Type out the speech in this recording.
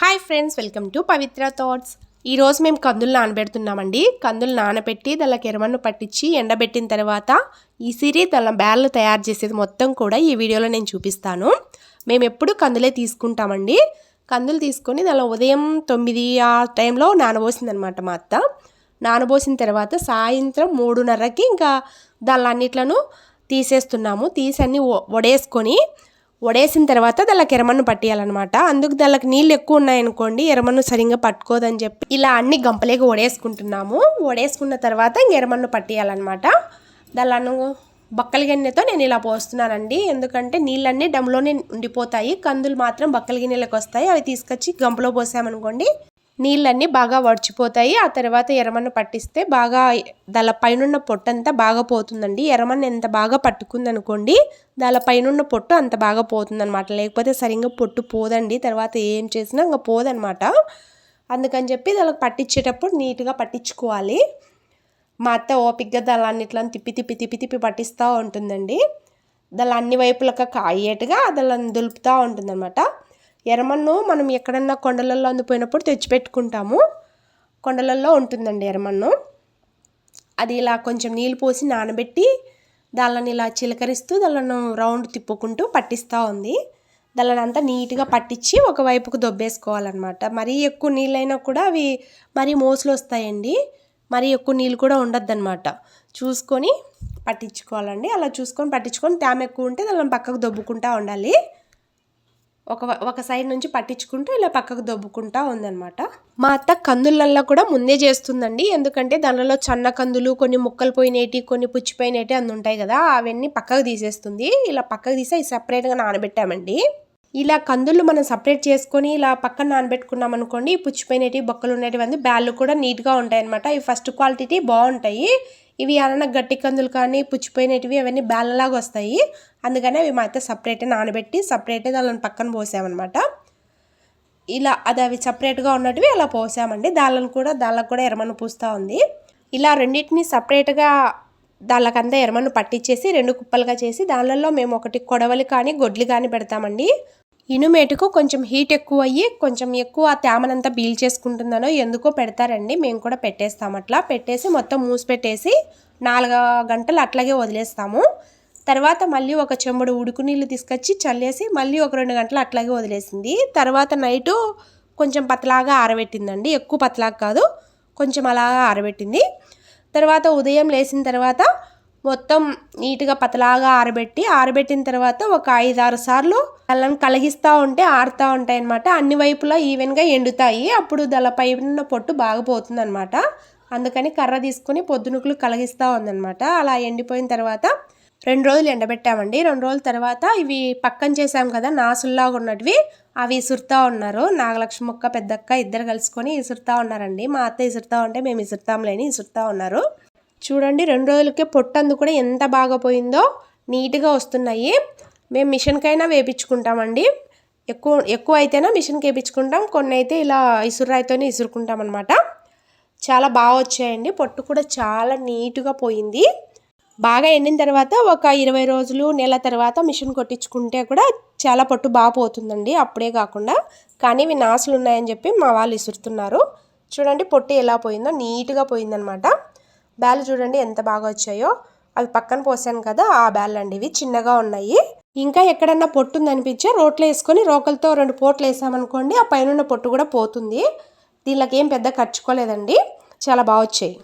Hi friends welcome to Pavitra thoughts. ఈరోజు మేము కందులు నానబెడుతున్నామండి. కందులు నానబెట్టి దానికి ఎరమన్ను పట్టించి ఎండబెట్టిన తర్వాత ఈ సిరి దాని బ్యాళ్ళు తయారు చేసేది మొత్తం కూడా ఈ వీడియోలో నేను చూపిస్తాను. మేము ఎప్పుడు కందులే తీసుకుంటామండి. కందులు తీసుకొని దానిలో ఉదయం తొమ్మిది ఆ టైంలో నానబోసిందనమాట మా అత్త. నానబోసిన తర్వాత సాయంత్రం మూడున్నరకి ఇంకా దాని అన్నిట్లను తీసేస్తున్నాము. తీసి అన్నీ వడేసుకొని వడేసిన తర్వాత దానికి ఎరమన్ను పట్టేయాలన్నమాట. అందుకు దానికి నీళ్ళు ఎక్కువ ఉన్నాయనుకోండి ఎరమన్ను సరిగ్గా పట్టుకోదని చెప్పి ఇలా అన్ని గంపలేకి వడేసుకుంటున్నాము వడేసుకున్న తర్వాత ఇంక ఎరమన్ను పట్టేయాలన్నమాట. దాని బక్కల గిన్నెతో నేను ఇలా పోస్తున్నానండి. ఎందుకంటే నీళ్ళన్నీ డమ్లోనే ఉండిపోతాయి. కందులు మాత్రం బక్కల గిన్నెలకు వస్తాయి. అవి తీసుకొచ్చి గంపలో పోసామనుకోండి నీళ్ళన్నీ బాగా వడిచిపోతాయి. ఆ తర్వాత ఎర్రమన్ను పట్టిస్తే బాగా దాని పైనున్న పొట్టు అంతా బాగా పోతుందండి. ఎర్రమన్ను ఎంత బాగా పట్టుకుందనుకోండి దాని పైనున్న పొట్టు అంత బాగా పోతుందనమాట లేకపోతే సరిగ్గా పొట్టు పోదండి. తర్వాత ఏం చేసినా ఇంకా పోదనమాట అందుకని చెప్పి దానికి పట్టించేటప్పుడు నీట్గా పట్టించుకోవాలి. మా అత్త ఓపిక్గా దాని తిప్పి తిప్పి తిప్పి తిప్పి పట్టిస్తూ ఉంటుందండి. దాని అన్ని వైపులకు కాయేట్టుగా దాని దులుపుతూ ఉంటుందన్నమాట. ఎర్రమన్ను మనం ఎక్కడన్నా కొండలలో అందిపోయినప్పుడు తెచ్చిపెట్టుకుంటాము. కొండలలో ఉంటుందండి ఎర్రమన్ను అది ఇలా కొంచెం నీళ్ళు పోసి నానబెట్టి దానిని ఇలా చిలకరిస్తూ దానిను రౌండ్ తిప్పుకుంటూ పట్టిస్తూ ఉంది. దానిని అంతా నీట్గా పట్టించి ఒకవైపుకు దొబ్బేసుకోవాలన్నమాట. మరీ ఎక్కువ నీళ్ళైనా కూడా అవి మరీ మోసులు వస్తాయండి. మరీ ఎక్కువ నీళ్ళు కూడా ఉండొద్దన్నమాట. చూసుకొని పట్టించుకోవాలండి. అలా చూసుకొని పట్టించుకొని తేమ ఎక్కువ ఉంటే దానిని పక్కకు దొబ్బుకుంటూ ఉండాలి. ఒక ఒక సైడ్ నుంచి పట్టించుకుంటూ ఇలా పక్కకు దొబ్బుకుంటా ఉందనమాట మా అత్త కందులల్లో కూడా ముందే చేస్తుందండి. ఎందుకంటే దానిలో చన్న కందులు కొన్ని ముక్కలు పోయినవి కొన్ని పుచ్చిపోయినవి అన్ని ఉంటాయి కదా అవన్నీ పక్కకు తీసేస్తుంది. ఇలా పక్కకు తీసి అవి సపరేట్గా నానబెట్టామండి. ఇలా కందులు మనం సపరేట్ చేసుకొని ఇలా పక్కన నానబెట్టుకున్నాం అనుకోండి పుచ్చిపోయినవి బొక్కలు ఉన్నటువంటి బ్యాళ్ళు కూడా నీట్గా ఉంటాయి అనమాట ఇవి ఫస్ట్ క్వాలిటీ బాగుంటాయి. ఇవి ఏమైనా గట్టి కందులు కానీ పుచ్చిపోయినవి అవన్నీ బ్యాళ్ళలాగా వస్తాయి. అందుకని అవి మా అయితే సపరేటే నానబెట్టి సపరేటే దానిని పక్కన పోసామన్నమాట. ఇలా అది అవి సపరేట్గా ఉన్నటివి అలా పోసామండి. దాళ్ళను కూడా దాళ్ళకు కూడా ఎరమను పూస్తూ ఉంది. ఇలా రెండింటిని సపరేట్గా దాళ్ళకంతా ఎరమను పట్టించేసి రెండు కుప్పలుగా చేసి దానిలో మేము ఒకటి కొడవలి కానీ గొడ్లు కానీ పెడతామండి. ఇనుమేటుకు కొంచెం హీట్ ఎక్కువ అయ్యి కొంచెం ఎక్కువ తేమనంతా బీల్ చేసుకుంటుందనో ఎందుకో పెడతారండి. మేము కూడా పెట్టేస్తాం అట్లా. పెట్టేసి మొత్తం మూసి పెట్టేసి నాలుగు గంటలు అట్లాగే వదిలేస్తాము. తర్వాత మళ్ళీ ఒక చెంబుడు ఉడుకు నీళ్ళు తీసుకొచ్చి చల్లేసి మళ్ళీ ఒక రెండు గంటలు అట్లాగే వదిలేసింది. తర్వాత నైటు కొంచెం పతలాగా ఆరబెట్టిందండి. ఎక్కువ పతలాగా కాదు కొంచెం అలాగా ఆరబెట్టింది. తర్వాత ఉదయం లేచిన తర్వాత మొత్తం నీట్గా పతలాగా ఆరబెట్టి ఆరబెట్టిన తర్వాత ఒక ఐదారు సార్లు అల్లం కలిగిస్తూ ఉంటే ఆరుతూ ఉంటాయి అనమాట అన్ని వైపులా ఈవెన్గా ఎండుతాయి. అప్పుడు దానిపై ఉన్న పొట్టు బాగా పోతుంది అనమాట అందుకని కర్ర తీసుకొని పొద్దునుకులు కలిగిస్తూ ఉందనమాట అలా ఎండిపోయిన తర్వాత రెండు రోజులు ఎండబెట్టామండి. రెండు రోజుల తర్వాత ఇవి పక్కన చేసాం కదా నాసుల్లాగా ఉన్నటివి అవి ఇసురుతా ఉన్నారు. నాగలక్ష్మి మొక్క పెద్దక్క ఇద్దరు కలుసుకొని ఇసురుతా ఉన్నారండి. మా అత్త ఇసురుతా ఉంటే మేము ఇసురుతాంలేని ఇసురుతా ఉన్నారు. చూడండి రెండు రోజులకే పొట్టందు కూడా ఎంత బాగా పోయిందో నీట్గా వస్తున్నాయి. మేము మిషన్కైనా వేపించుకుంటామండి. ఎక్కువ ఎక్కువ అయితేనే మిషన్కి వేయించుకుంటాం కొన్ని అయితే ఇలా ఇసురాయితోనే ఇసురుకుంటాం అనమాట చాలా బాగా వచ్చాయండి. పొట్టు కూడా చాలా నీట్గా పోయింది. బాగా ఎండిన తర్వాత ఒక ఇరవై రోజులు నెల తర్వాత మిషన్ కొట్టించుకుంటే కూడా చాలా పొట్టు బాగా పోతుందండి. అప్పుడే కాకుండా. కానీ ఇవి నాసులు ఉన్నాయని చెప్పి మా వాళ్ళు ఇసురుతున్నారు. చూడండి పొట్టు ఎలా పోయిందో నీట్గా పోయిందనమాట బ్యాలు చూడండి ఎంత బాగా వచ్చాయో. అవి పక్కన పోసాను కదా ఆ బ్యాల్ అండి ఇవి చిన్నగా ఉన్నాయి. ఇంకా ఎక్కడన్నా పొట్టు ఉందనిపించే రోట్లో వేసుకొని రోకలతో రెండు పోట్లు వేసామనుకోండి ఆ పైన పొట్టు కూడా పోతుంది. దీనిలోకి ఏం పెద్ద ఖర్చుకోలేదండి. చాలా బాగా వచ్చాయి.